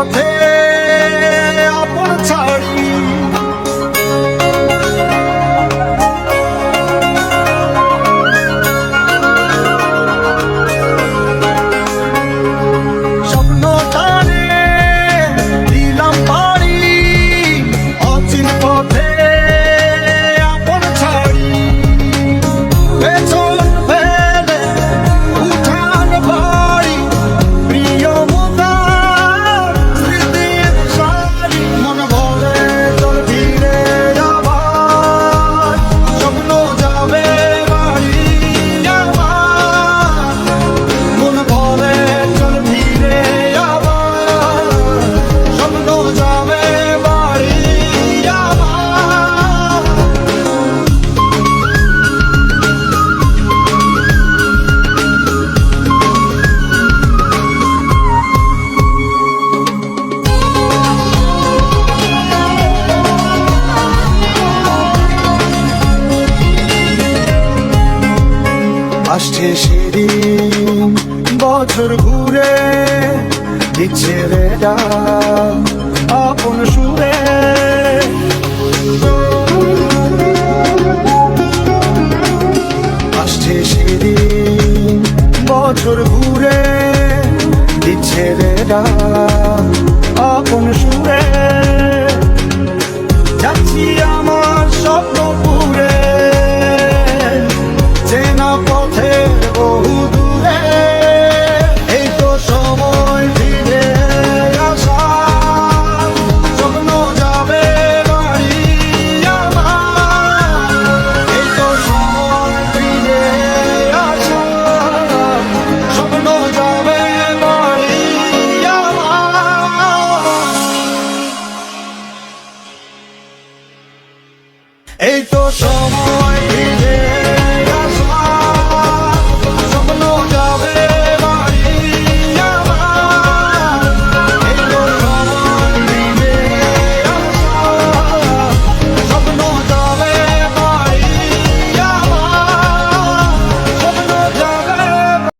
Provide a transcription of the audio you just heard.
i'm Montana. আসছে সেদিন বছর ঘুরে দিচ্ছে রে আপন সুরে। আসছে সেদিন বছর ঘুরে দিচ্ছে রে 说过。